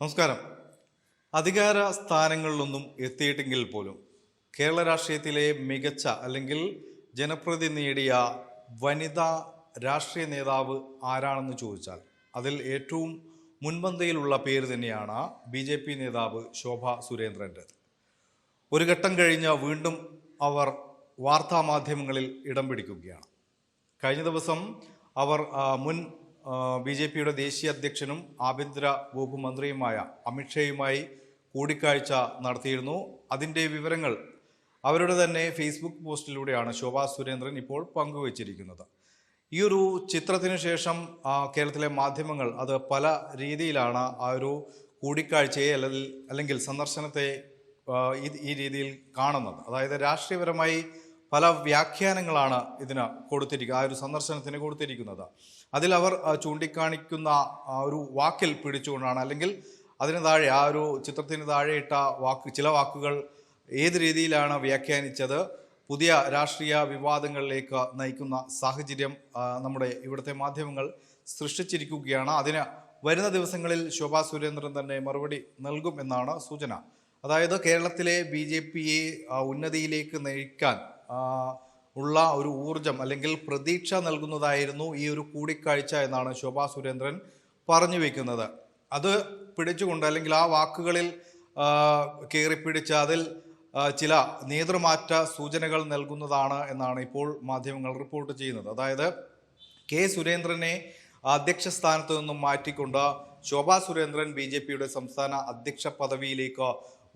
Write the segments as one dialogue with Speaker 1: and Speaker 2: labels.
Speaker 1: നമസ്കാരം. അധികാര സ്ഥാനങ്ങളിലൊന്നും എത്തിയിട്ടെങ്കിൽ പോലും കേരള രാഷ്ട്രീയത്തിലെ മികച്ച അല്ലെങ്കിൽ ജനപ്രതി നേടിയ വനിതാ രാഷ്ട്രീയ നേതാവ് ആരാണെന്ന് ചോദിച്ചാൽ അതിൽ ഏറ്റവും മുൻപന്തിയിലുള്ള പേര് തന്നെയാണ് ബി ജെ പി നേതാവ് ശോഭ സുരേന്ദ്രന്റെ. ഒരു ഘട്ടം കഴിഞ്ഞ് വീണ്ടും അവർ വാർത്താമാധ്യമങ്ങളിൽ ഇടം പിടിക്കുകയാണ്. കഴിഞ്ഞ ദിവസം അവർ മുൻ ബി ജെ പിയുടെ ദേശീയ അധ്യക്ഷനും ആഭ്യന്തര വകുപ്പ് മന്ത്രിയുമായ അമിത്ഷായുമായി കൂടിക്കാഴ്ച നടത്തിയിരുന്നു. അതിന്റെ വിവരങ്ങൾ അവരുടെ തന്നെ ഫേസ്ബുക്ക് പോസ്റ്റിലൂടെയാണ് ശോഭാ സുരേന്ദ്രൻ ഇപ്പോൾ പങ്കുവച്ചിരിക്കുന്നത്. ഈ ഒരു ചിത്രത്തിന് ശേഷം കേരളത്തിലെ മാധ്യമങ്ങൾ അത് പല രീതിയിലാണ് ആ ഒരു കൂടിക്കാഴ്ചയെ അല്ലെങ്കിൽ സന്ദർശനത്തെ ഈ രീതിയിൽ കാണുന്നത്. അതായത് രാഷ്ട്രീയപരമായി പല വ്യാഖ്യാനങ്ങളാണ് ഇതിന് കൊടുത്തിരിക്കുക ആ ഒരു സന്ദർശനത്തിന് കൊടുത്തിരിക്കുന്നത്. അതിൽ അവർ ചൂണ്ടിക്കാണിക്കുന്ന ആ ഒരു വാക്കിൽ പിടിച്ചുകൊണ്ടാണ് അല്ലെങ്കിൽ അതിന് താഴെ ആ ഒരു ചിത്രത്തിന് താഴെ ഇട്ട വാക്ക് ചില വാക്കുകൾ ഏത് രീതിയിലാണ് വ്യാഖ്യാനിച്ചത് പുതിയ രാഷ്ട്രീയ വിവാദങ്ങളിലേക്ക് നയിക്കുന്ന സാഹചര്യം നമ്മുടെ ഇവിടുത്തെ മാധ്യമങ്ങൾ സൃഷ്ടിച്ചിരിക്കുകയാണ്. അതിന് വരുന്ന ദിവസങ്ങളിൽ ശോഭാ സുരേന്ദ്രൻ തന്നെ മറുപടി നൽകും എന്നാണ് സൂചന. അതായത് കേരളത്തിലെ ബി ജെ പിയെ ഉന്നതിയിലേക്ക് നയിക്കാൻ ഉള്ള ഒരു ഊർജം അല്ലെങ്കിൽ പ്രതീക്ഷ നൽകുന്നതായിരുന്നു ഈ ഒരു കൂടിക്കാഴ്ച എന്നാണ് ശോഭാ സുരേന്ദ്രൻ പറഞ്ഞു വെക്കുന്നത്. അത് പിടിച്ചുകൊണ്ട് അല്ലെങ്കിൽ ആ വാക്കുകളിൽ കയറി കയറിപ്പിടിച്ച് അതിൽ ചില നേതൃമാറ്റ സൂചനകൾ നൽകുന്നതാണ് എന്നാണ് ഇപ്പോൾ മാധ്യമങ്ങൾ റിപ്പോർട്ട് ചെയ്യുന്നത്. അതായത് കെ സുരേന്ദ്രനെ അധ്യക്ഷ സ്ഥാനത്ത് നിന്നും മാറ്റിക്കൊണ്ട് ശോഭാ സുരേന്ദ്രൻ ബി ജെ പിയുടെ സംസ്ഥാന അധ്യക്ഷ പദവിയിലേക്ക്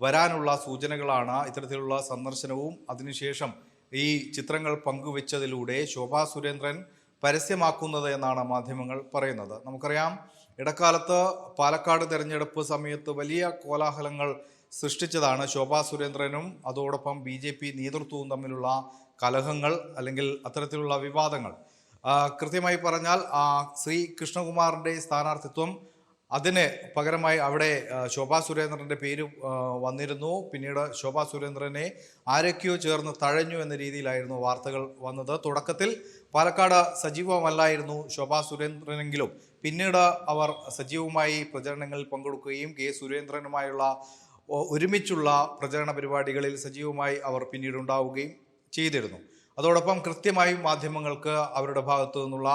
Speaker 1: വരാനുള്ള സൂചനകളാണ് ഇത്തരത്തിലുള്ള സന്ദർശനവും. അതിനുശേഷം ഈ ചിത്രങ്ങൾ പങ്കുവെച്ചതിലൂടെ ശോഭാ സുരേന്ദ്രൻ പരസ്യമാക്കുന്നത് എന്നാണ് മാധ്യമങ്ങൾ പറയുന്നത്. നമുക്കറിയാം ഇടക്കാലത്ത് പാലക്കാട് തെരഞ്ഞെടുപ്പ് സമയത്ത് വലിയ കോലാഹലങ്ങൾ സൃഷ്ടിച്ചതാണ് ശോഭാ സുരേന്ദ്രനും അതോടൊപ്പം ബി ജെ പി നേതൃത്വവും തമ്മിലുള്ള കലഹങ്ങൾ അല്ലെങ്കിൽ അത്തരത്തിലുള്ള വിവാദങ്ങൾ. കൃത്യമായി പറഞ്ഞാൽ ശ്രീ കൃഷ്ണകുമാറിന്റെ സ്ഥാനാർത്ഥിത്വം അതിന് പകരമായി അവിടെ ശോഭാ സുരേന്ദ്രന്റെ പേര് വന്നിരുന്നു. പിന്നീട് ശോഭാ സുരേന്ദ്രനെ ആരൊക്കെയോ ചേർന്ന് തഴഞ്ഞു എന്ന രീതിയിലായിരുന്നു വാർത്തകൾ വന്നത്. തുടക്കത്തിൽ പാലക്കാട് സജീവമല്ലായിരുന്നു ശോഭാ സുരേന്ദ്രനെങ്കിലും. പിന്നീട് അവർ സജീവമായി പ്രചരണങ്ങളിൽ പങ്കെടുക്കുകയും കെ സുരേന്ദ്രനുമായുള്ള ഒരുമിച്ചുള്ള പ്രചരണ പരിപാടികളിൽ സജീവമായി അവർ പിന്നീട് ഉണ്ടാവുകയും ചെയ്തിരുന്നു. അതോടൊപ്പം കൃത്യമായും മാധ്യമങ്ങൾക്ക് അവരുടെ ഭാഗത്തു നിന്നുള്ള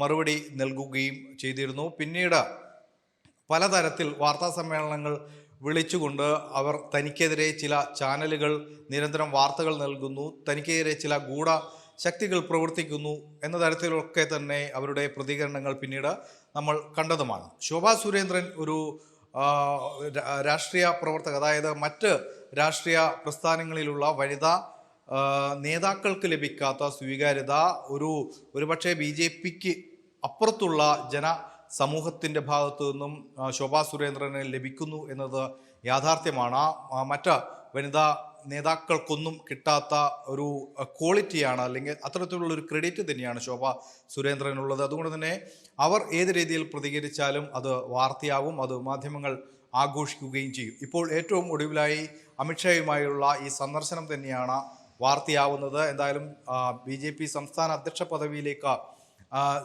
Speaker 1: മറുപടി നൽകുകയും ചെയ്തിരുന്നു. പിന്നീട് പലതരത്തിൽ വാർത്താ സമ്മേളനങ്ങൾ വിളിച്ചുകൊണ്ട് അവർ തനിക്കെതിരെ ചില ചാനലുകൾ നിരന്തരം വാർത്തകൾ നൽകുന്നു തനിക്കെതിരെ ചില ഗൂഢ ശക്തികൾ പ്രവർത്തിക്കുന്നു എന്ന തരത്തിലൊക്കെ തന്നെ അവരുടെ പ്രതികരണങ്ങൾ പിന്നീട് നമ്മൾ കണ്ടതുമാണ്. ശോഭാ സുരേന്ദ്രൻ ഒരു രാഷ്ട്രീയ പ്രവർത്തക അതായത് മറ്റ് രാഷ്ട്രീയ പ്രസ്ഥാനങ്ങളിലുള്ള വനിതാ നേതാക്കൾക്ക് ലഭിക്കാത്ത സ്വീകാര്യത ഒരു ഒരുപക്ഷെ ബി ജെ പിക്ക് അപ്പുറത്തുള്ള ജന സമൂഹത്തിന്റെ ഭാഗത്തു നിന്നും ശോഭാ സുരേന്ദ്രന് ലഭിക്കുന്നു എന്നത് യാഥാർത്ഥ്യമാണ്. മറ്റ് വനിതാ നേതാക്കൾക്കൊന്നും കിട്ടാത്ത ഒരു ക്വാളിറ്റിയാണ് അല്ലെങ്കിൽ അത്തരത്തിലുള്ള ഒരു ക്രെഡിറ്റ് തന്നെയാണ് ശോഭ സുരേന്ദ്രനുള്ളത്. അതുകൊണ്ട് തന്നെ അവർ ഏത് രീതിയിൽ പ്രതികരിച്ചാലും അത് വാർത്തയാവും അത് മാധ്യമങ്ങൾ ആഘോഷിക്കുകയും ചെയ്യും. ഇപ്പോൾ ഏറ്റവും ഒടുവിലായി അമിത്ഷായുമായുള്ള ഈ സന്ദർശനം തന്നെയാണ് വാർത്തയാവുന്നത്. എന്തായാലും ബി സംസ്ഥാന അധ്യക്ഷ പദവിയിലേക്ക്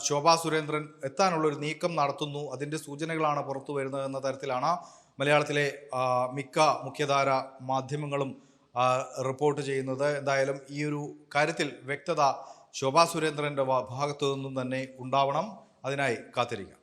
Speaker 1: ശോഭാ സുരേന്ദ്രൻ എത്താനുള്ളൊരു നീക്കം നടത്തുന്നു. അതിന്റെ സൂചനകളാണ് പുറത്തു വരുന്നത് എന്ന തരത്തിലാണ് മലയാളത്തിലെ മിക്ക മുഖ്യധാര മാധ്യമങ്ങളും റിപ്പോർട്ട് ചെയ്യുന്നത്. എന്തായാലും ഈ ഒരു കാര്യത്തിൽ വ്യക്തത ശോഭാ സുരേന്ദ്രന്റെ ഭാഗത്തു നിന്നും തന്നെ ഉണ്ടാവണം. അതിനായി കാത്തിരിക്കാം.